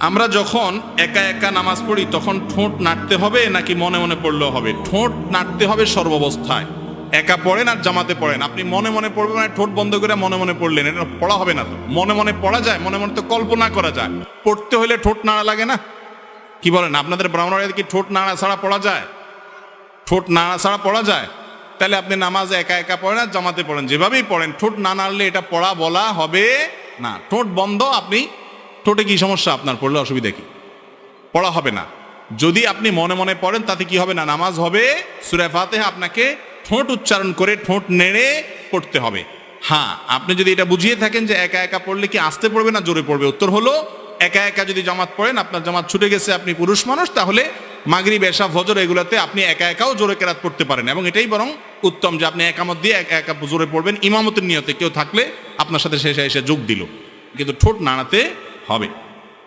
আমরা যখন একা একা নামাজ পড়ি, তখন ঠোঁট নাড়তে হবে নাকি মনে মনে পড়লেও হবে? ঠোঁট নাড়তে হবে সর্বাবস্থায়। একা পড়েন আর জামাতে পড়েন। আপনি মনে মনে পড়বেন মানে ঠোঁট বন্ধ করে মনে মনে পড়লেন। এটা পড়া হবে না তো। মনে মনে পড়া যায়, মনে মনে তো কল্পনা করা যায়। পড়তে হলে ঠোঁট নাড়া লাগে না? কি বলেন, আপনাদের ব্রাহ্মণের কি ঠোঁট নাড়া ছাড়া পড়া যায়? ঠোঁট নাড়া ছাড়া পড়া যায়? তাহলে আপনি নামাজ একা একা পড়েন আর জামাতে পড়েন। যেভাবেই পড়েন, ঠোঁট না নাড়লে এটা পড়া বলা হবে না। ঠোঁট বন্ধ, আপনি ঠোঁটে কি সমস্যা? আপনার পড়লে অসুবিধা কি? পড়া হবে না। যদি আপনি মনে মনে পড়েন, তাতে কি হবে না? নামাজ হবে, সুরে ফাতেহা আপনাকে ঠোঁট উচ্চারণ করে ঠোঁট নেড়ে পড়তে হবে। হ্যাঁ আপনি যদি এটা বুঝিয়ে থাকেন যে একা একা পড়লে কি আসতে পড়বে না জোরে পড়বে? উত্তর হলো, একা একা যদি জামাত পড়েন, আপনার জামাত ছুটে গেছে, আপনি পুরুষ মানুষ, তাহলে মাগরি বেশা ভজর এগুলোতে আপনি একা একাও জোরে কেরাত পড়তে পারেন। এবং এটাই বরং উত্তম যে আপনি একামত দিয়ে একা একা জোরে পড়বেন। ইমামতের নিয়তে কেউ থাকলে আপনার সাথে শেষে এসে যোগ দিল। কিন্তু ঠোঁট নাড়াতে হবে